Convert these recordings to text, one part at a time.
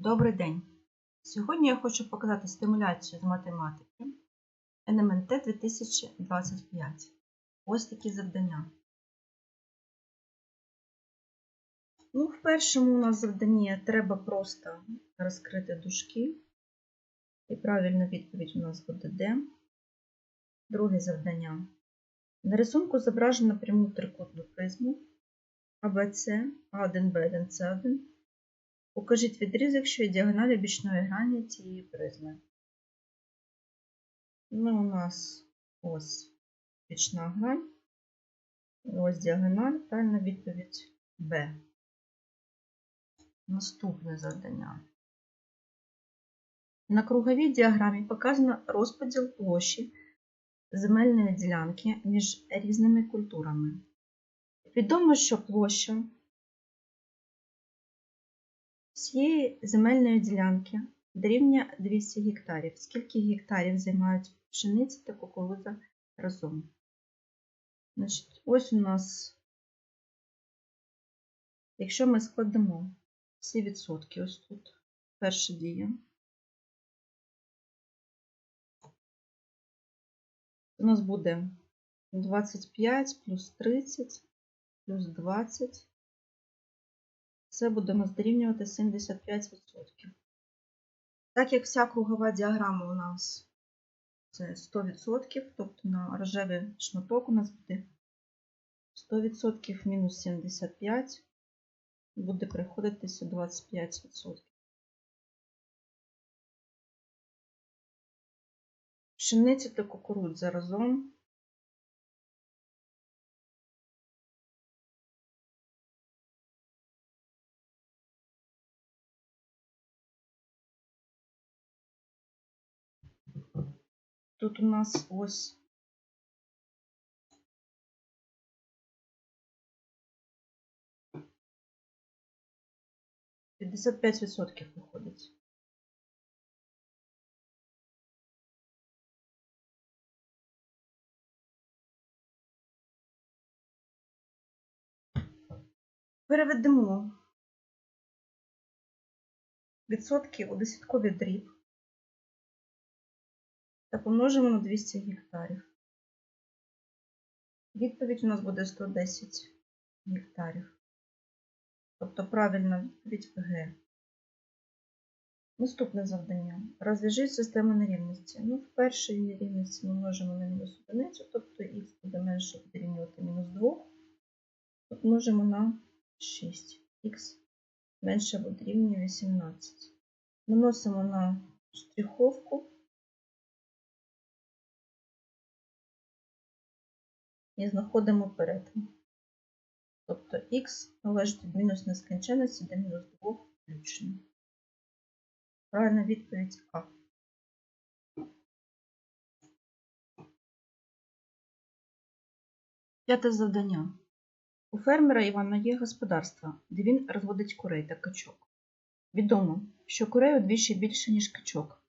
Добрий день! Сьогодні я хочу показати стимуляцію з математики НМНТ 2025. Ось такі завдання. Ну, в першому у нас завданні треба просто розкрити дужки. І правильна відповідь у нас буде Д. Друге завдання. На рисунку зображено пряму трикутну призму АБЦ, А1, Б1, С1. Укажіть відрізок, що є діагоналі бічної грані цієї призми. Ну, у нас ось бічна грань, ось діагональ, правильна відповідь Б. Наступне завдання. На круговій діаграмі показано розподіл площі земельної ділянки між різними культурами. Відомо, що площа всієї земельної ділянки дорівнює 200 гектарів. Скільки гектарів займають пшениця та кукурудза разом? Значить, ось у нас, якщо ми складемо всі відсотки, ось тут перша дія, у нас буде 25 плюс 30 плюс 20 це буде у нас дорівнювати 75%. Так як вся кругова діаграма у нас це 100%, тобто на рожевий шматок у нас буде 100% мінус 75, буде приходитися 25%. Пшениця та кукурудза разом Тут у нас ось п'ятдесят п'ять відсотків виходить. Переведемо відсотки у десятковий дріб та помножимо на 200 гектарів. Відповідь у нас буде 110 гектарів. Тобто правильна відповідь Г. Наступне завдання. Розв'яжіть систему нерівності. Ну, в першій нерівності ми множимо на мінус одиницю, тобто х буде менше дорівнювати мінус 2. Тут множимо на 6. Х менше дорівнює 18. Наносимо на штриховку. І знаходимо перетин. Тобто х належить від мінус нескінченності до мінус 2 включно. Правильна відповідь А. П'яте завдання. У фермера Івана є господарство, де він розводить курей та качок. Відомо, що курей удвічі більше, ніж качок,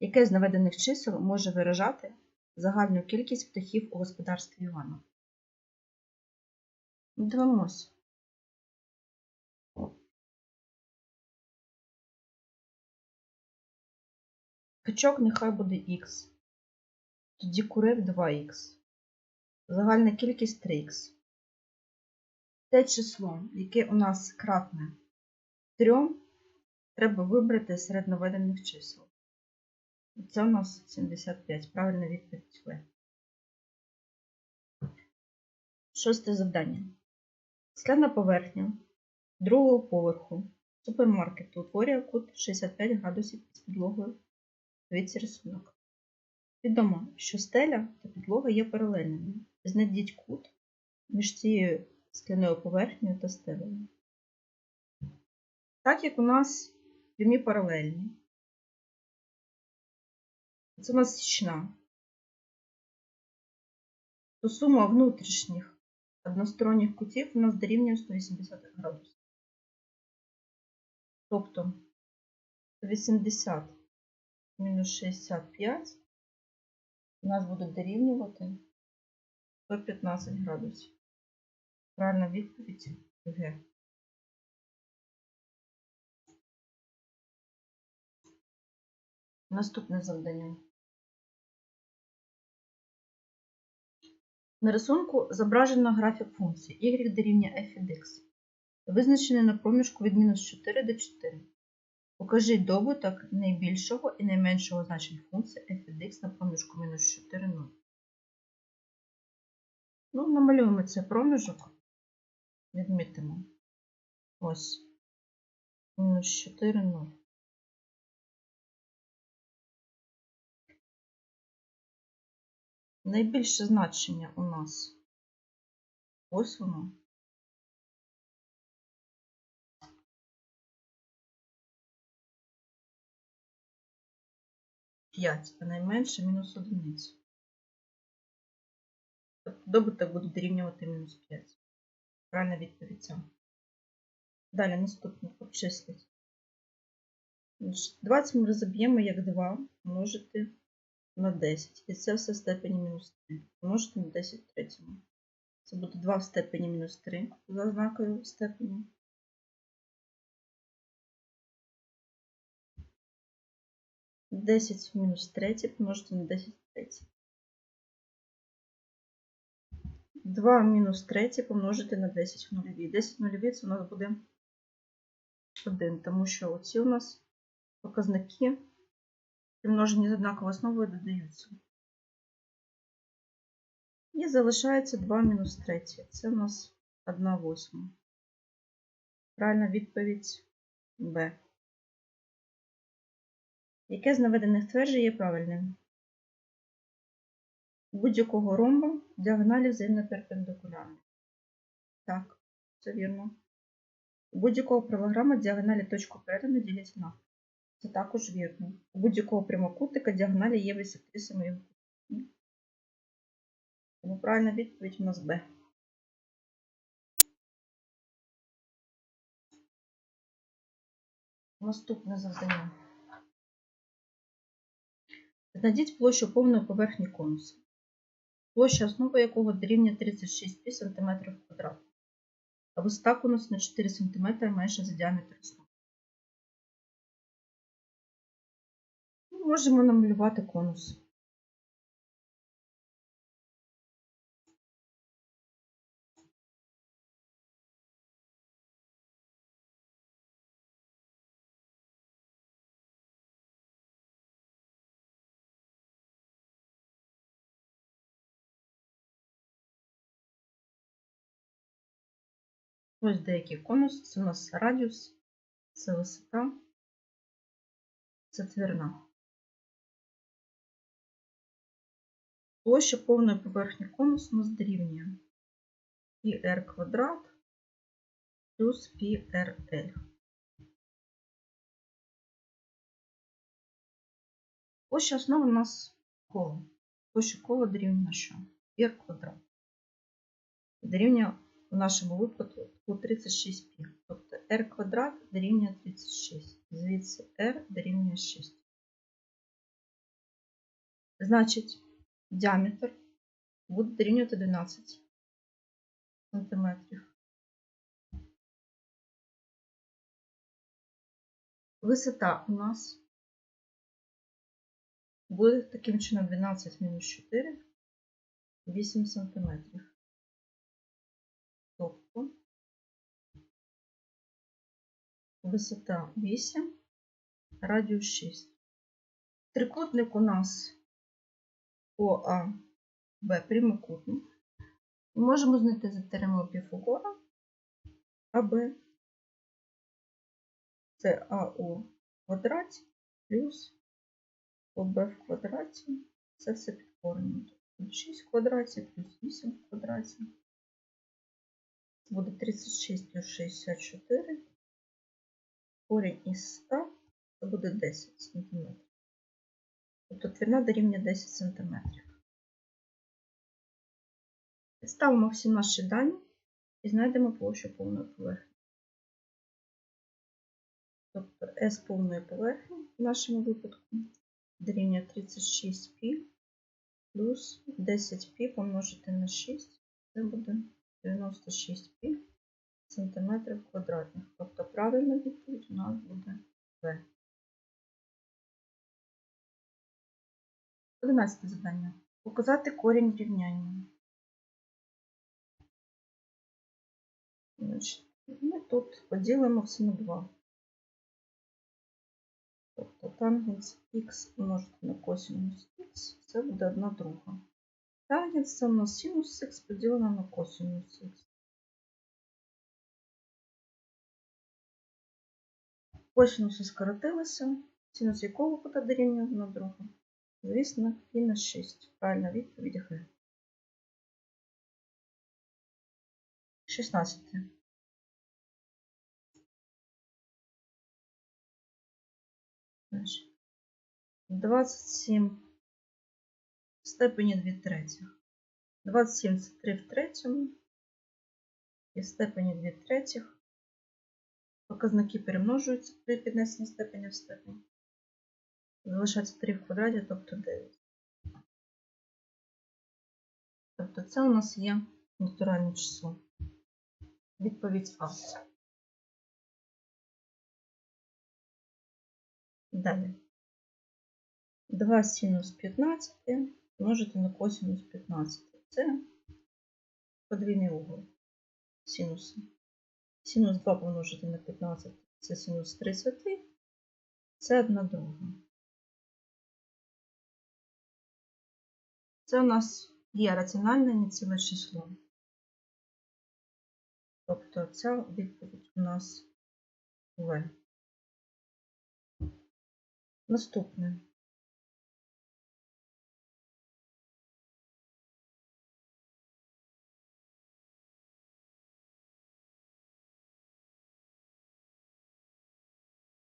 яке з наведених чисел може виражати загальну кількість птахів у господарстві Івана. Дивимось. Качок нехай буде х. Тоді курив 2х. Загальна кількість 3х. Те число, яке у нас кратне 3, треба вибрати серед наведених чисел. Це у нас 75. Правильна відповідь В. Шосте завдання. Скляна поверхня другого поверху супермаркету утворює кут 65 градусів під підлогою. Дивіться рисунок. Відомо, що стеля та підлога є паралельними. Знайдіть кут між цією скляною поверхнею та стелею. Так як у нас прямі паралельні, це у нас січна, то сума внутрішніх односторонніх кутів у нас дорівнює 180 градусів. Тобто 180 мінус 65 у нас буде дорівнювати 115 градусів. Правильна відповідь Г. Наступне завдання. На рисунку зображено графік функції y дорівнює f від x, визначений на проміжку від мінус 4 до 4. Покажіть добуток найбільшого і найменшого значень функції f від x на проміжку мінус 4 0. Ну, намалюємо цей проміжок. Відмітимо. Ось. Мінус 4 0. Найбільше значення у нас. Ось воно. П'ять, а найменше мінус одиниця. Тобто добуток буде дорівнювати мінус 5. Правильна відповідь ця. Далі наступне обчислить. 20 ми розоб'ємо як 2 множити на 10. І це все в степені мінус 3. Множити на 10 в третьому. Це буде 2 в степені мінус 3 за ознакою степені. Десять в мінус 3 помножити на 10 в третій. 2 мінус 3 помножити на 10 в нульові. 10 в нульові це у нас буде 1, тому що оці у нас показники при множенні з однаковою основою додаються. І залишається 2 мінус 3. Це у нас 1 восьма. Правильна відповідь Б. Яке з наведених тверджень є правильним? Будь-якого ромба діагоналі взаємно перпендикулярні. Так, це вірно. Будь-якого паралограма діагоналі точку перетину діляться на. Це також вірно. У будь-якого прямокутника діагоналі є бісектрисами його кутів. Тому правильна відповідь у нас Б. Наступне завдання. Знайдіть площу повної поверхні конуса, площа основи якого дорівнює 36 см квадратних, а висота конусу на 4 см менше за діаметр основи. Можемо намалювати конус. Ось деякий конус, це у нас радіус, це висота, це твірна. Площа повної поверхні конусу у нас дорівнює πr квадрат плюс πrl. Площа основи у нас коло. Площа кола дорівнює що? r квадрат. Дорівнює в нашому випадку 36π. Тобто r квадрат дорівнює 36. Звідси r дорівнює 6. Значить, діаметр буде дорівнювати 12 см. Висота у нас буде таким чином 12 мінус 4, 8 см. Тобто висота 8, радіус 6. Трикутник у нас ОАБ прямокутник. Можемо знайти за теоремою Піфагора АБ. Це АО в квадраті плюс ОБ в квадраті. Це все під коренем. Тобто 6 в квадраті плюс 8 в квадраті. Це буде 36 плюс 64. Корінь із 100 це буде 10 см. Тобто твірна дорівнює 10 см. Ставимо всі наші дані і знайдемо площу повної поверхні. Тобто S повної поверхні в нашому випадку дорівнює 36π плюс 10π помножити на 6, це буде 96π сантиметрів квадратних. Тобто правильна відповідь у нас буде В. 11 завдання. Показати корінь рівняння. Ми тут поділимо все на 2. Тобто тангенс х множити на косинус х, це буде 1 друга. Тангенс це у нас синус х поділено на косинус х. Косинуси скоротилися, синус якого кута дорівнює 1 друга. Звісно, на 6. Правильна відповідь Г. 16. Значить, 27 в степені 2 третіх. 27 це 3 в третьому. І в степені 2 третіх. Показники перемножуються при піднесенні степені в степень. Залишається 3 в квадраті, тобто 9. Тобто це у нас є натуральне число. Відповідь А. Далі. 2 синус 15 множити на косинус 15. Це подвійний угол синуса. Синус 2 помножити на 15 це синус 30. Це 1 друга. Це у нас є раціональне неціле число. Тобто ця відповідь у нас В. Наступне.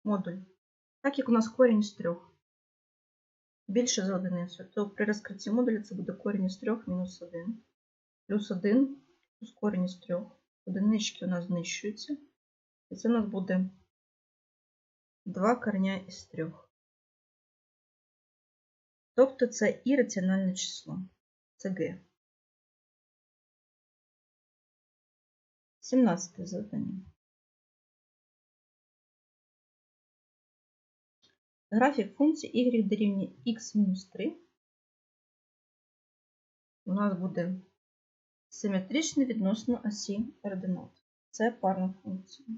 Модуль. Так як у нас корінь з трьох більше за одиницю, то при розкритті модуля це буде корінь із трьох мінус 1. Плюс 1 плюс корінь із трьох. Одинички у нас знищуються. І це у нас буде 2 корня із 3. Тобто це ірраціональне число. Це Г. 17 завдання. Графік функції y дорівнює x-3 у нас буде симетричний відносно осі ординат. Це парна функція.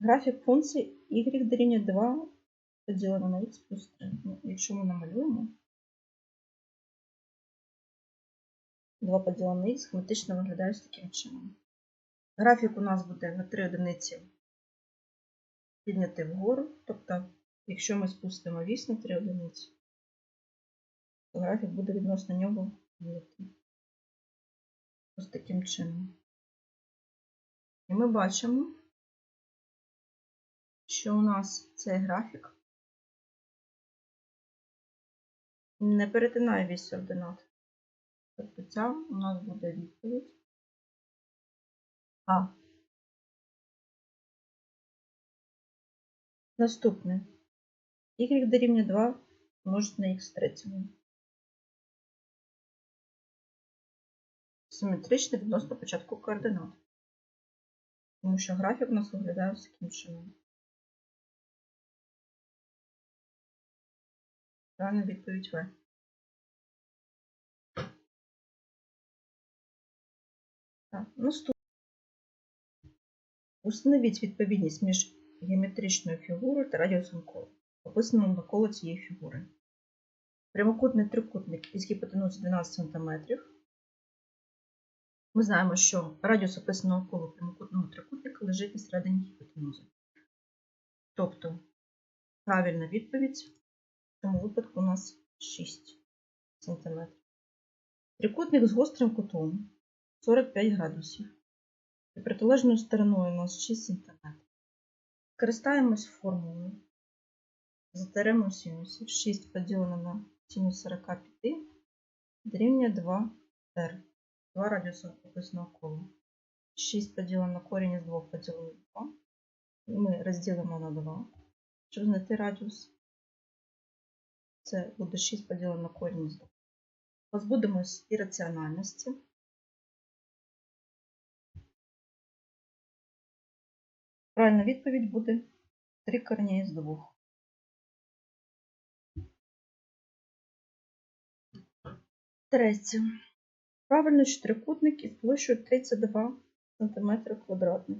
Графік функції y дорівнює 2 поділено на x плюс 3. Ну, якщо ми намалюємо 2 поділено на x схематично виглядає ось таким чином. Графік у нас буде на 3 одиниці підняти вгору. Тобто, якщо ми спустимо вісь на 3 одиниці, то графік буде відносно нього вийти. Ось таким чином. І ми бачимо, що у нас цей графік не перетинає вісь ординат. Тобто ця у нас буде відповідь А. Наступне. Y дорівнює 2 множити на х третьому. Симетрично відносно початку координат. Тому що графік у нас виглядає чином. Правильна відповідь В. Так. Установіть відповідність між геометричною фігурою та радіусом кола, описаним навколо цієї фігури. Прямокутний трикутник із гіпотенузою 12 см. Ми знаємо, що радіус описаного кола прямокутного трикутника лежить на середині гіпотенузи. Тобто, правильна відповідь в цьому випадку у нас 6 см. Трикутник з гострим кутом 45 градусів. І протилежною стороною у нас 6 см. Користаємось формулою за теоремою синусів. 6 поділено на синус 45 дорівнює 2r. 2 радіуса описного кола. 6 поділено на корінь із 2 поділено на 2. Ми розділимо на 2, щоб знайти радіус. Це буде 6 поділено на корінь з 2. Позбудемось ірраціональності. Правильна відповідь буде три корення із двох. Третє. Правильно чотирикутник із площею 32 см квадратних.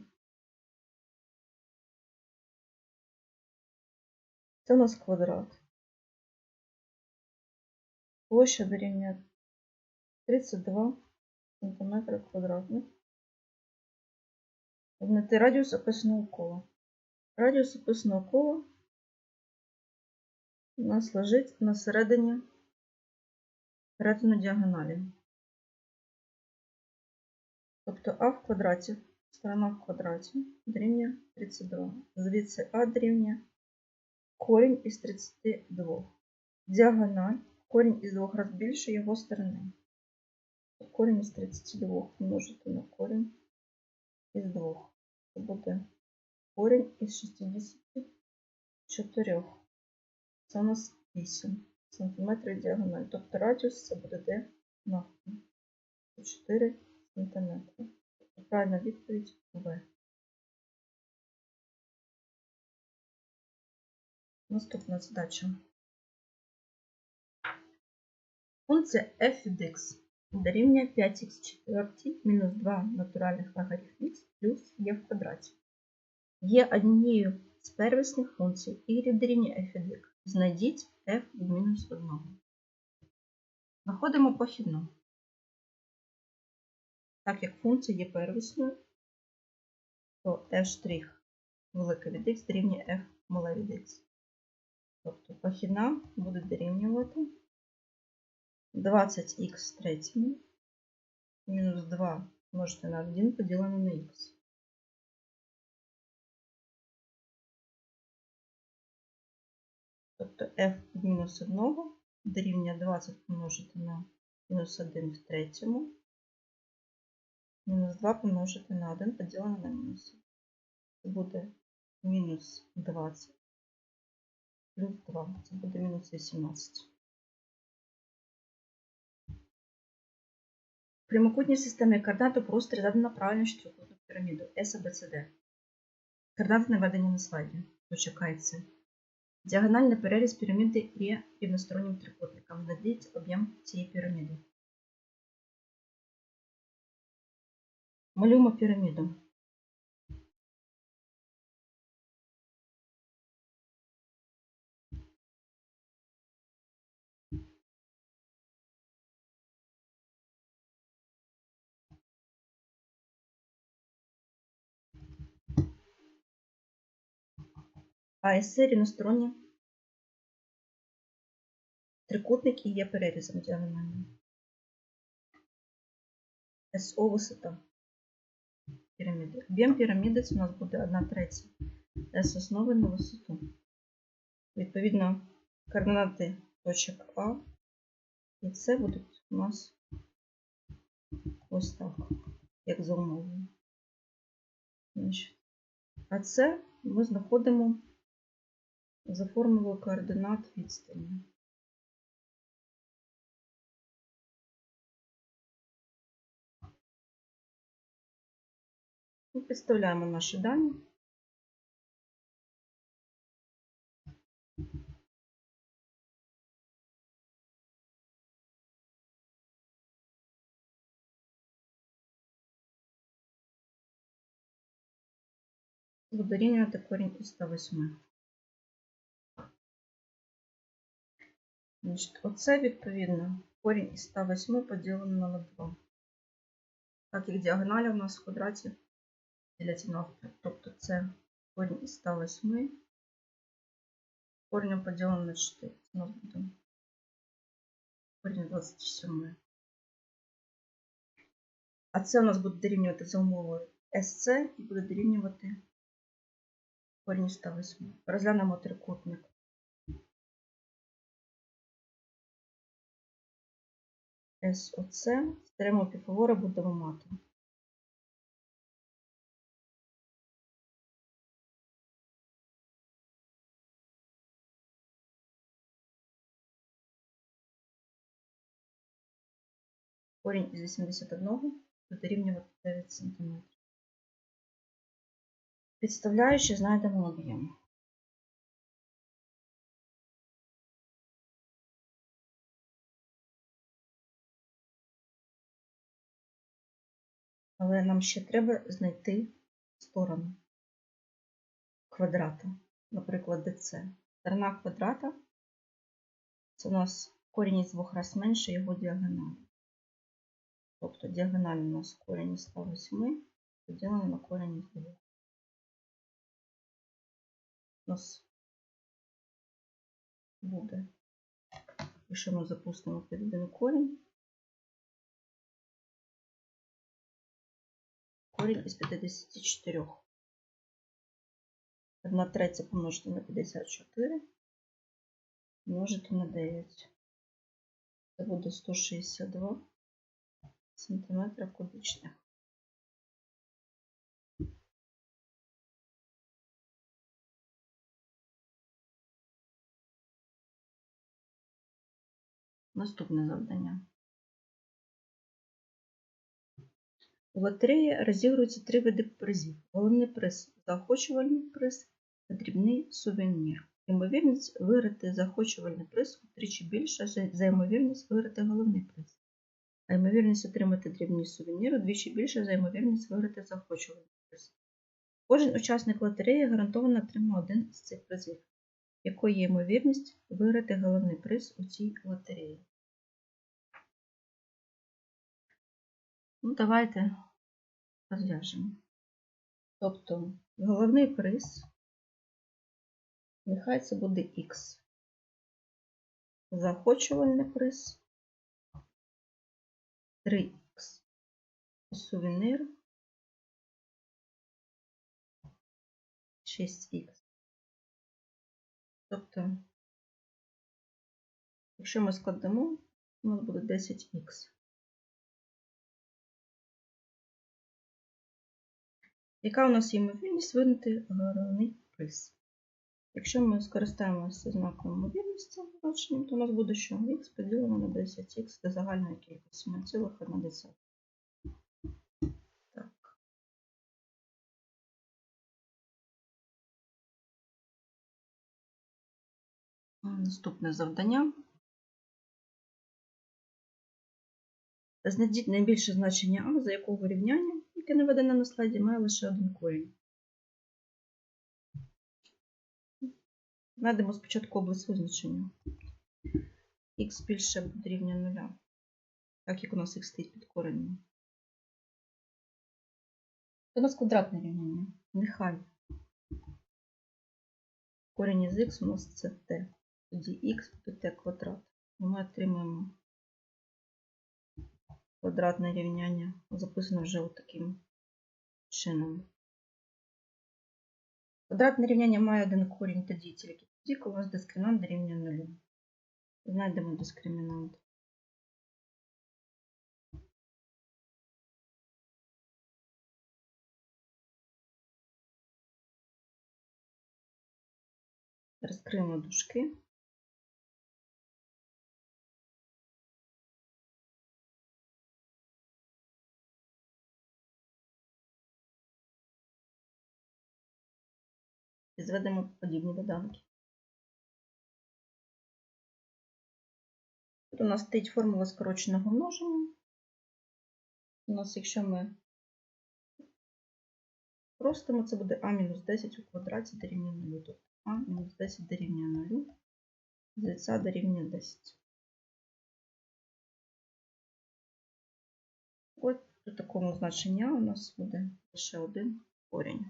Це у нас квадрат. Площа дорівнює 32 см квадратних. Знайти радіус описаного кола. Радіус описаного кола у нас лежить на середині перетину діагоналі. Тобто А в квадраті, сторона в квадраті дорівнює 32. Звідси А дорівнює корінь із 32. Діагональ корінь із двох разів більше його сторони. Корінь із 32 помножити на корінь із 2. Це буде корінь із 64. Це у нас 8 см діагональ. Тобто радіус це буде де навпіл. 4 см. Тобто правильна відповідь В. Наступна задача. Функція f від x дорівнює 5х четвертій мінус 2 натуральних логарифм х плюс є в квадраті. Є однією з первісних функцій y дорівнює f від. Знайдіть f від мінус 1. Знаходимо похідну. Так як функція є первісною, то f' велика від x дорівнює f мала від x. Тобто похідна буде дорівнювати 20х в третьому мінус 2 множити на 1 поділене на х. Тобто f мінус 1 дорівнює 20 помножити на мінус 1 в третьому, мінус 2 помножити на 1 поділене на мінус. Це буде мінус 20 плюс 2. Це буде мінус 18. В системи координат у просторі задано правильну чотирикутну піраміду SABCD. Координати наведені на слайді. Почекайте. Діагональний переріз піраміди є рівностороннім трикутником. Знайдіть об'єм цієї піраміди. Малюємо піраміду. АС рівносторонні трикутник і є перерізом діагональним. СО висота піраміди. Об'єм піраміди це у нас буде 1 третя С основи на висоту. Відповідно, координати точок А і С будуть у нас ось так, як за умовою. А це ми знаходимо за формулою координат відстані. Ми підставляємо наші дані. Буду рівнювати корінь із 108. Значить, Оце, відповідно, корінь із 108 поділено на 2. Так як діагоналі у нас в квадраті діляться навпіл. Тобто це корінь із 108, корінь поділено на 4. Це у нас буде корінь 27. А це у нас буде дорівнювати за умовою SC і буде дорівнювати корінь із 108. Розглянемо трикутник. СОЦ теоремою Піфагора будемо мати. Корінь із 81 дорівнювати 9 см. Підставляючи, знайдемо об'єм. Але нам ще треба знайти сторону квадрата. Наприклад, ДЦ. Сторона квадрата це у нас корінь із двох раз менше його діагональ. Тобто діагональ у нас корінь із 108 поділено на корінь із 2. У нас буде, якщо ми запустимо під один корінь, корінь із 54. 1 третя помножити на 54 множити на 9. Це буде 162 сантиметра кубічних. Наступне завдання. У лотереї розігруються три види призів. Головний приз заохочувальний приз та дрібний сувенір. Ймовірність виграти заохочувальний приз утричі більша за ймовірність виграти головний приз. А ймовірність отримати дрібний сувенір удвічі більша за ймовірність виграти заохочувальний приз. Кожен учасник лотереї гарантовано отримає один з цих призів. Якою є ймовірність виграти головний приз у цій лотереї? Ну, давайте розв'яжемо. Тобто, головний приз, нехай це буде Х. Заохочувальний приз 3х. Сувенир 6х. Тобто, якщо ми складемо, у нас буде 10х. Яка у нас є ймовірність вигнати головний приз? Якщо ми скористаємося знаком ймовірності значенням, то у нас буде що х поділено на 10х до загальної кількості 0,1. Так. Наступне завдання. Знайдіть найбільше значення А, за якого рівняння яке наведено на слайді, має лише один корінь. Знайдемо спочатку область визначення. Х більше буде рівня нуля, так як у нас х стоїть під коренем. Це у нас квадратне рівняння. Нехай. Корінь із х у нас це t. Тоді х буде t квадрат. І ми отримаємо квадратне рівняння, записано вже таким чином. Квадратне рівняння має один корінь тоді тільки тоді, коли у нас дискримінант дорівнює нулю. Знайдемо дискримінант. Розкриємо дужки. І зведемо подібні доданки. Тут у нас стоїть формула скороченого множення. У нас, якщо ми простимо, це буде а мінус 10 у квадраті дорівнює 0. Тобто а мінус 10 дорівнює 0, з дорівнює 10. Ось при такому значенні у нас буде лише один корінь.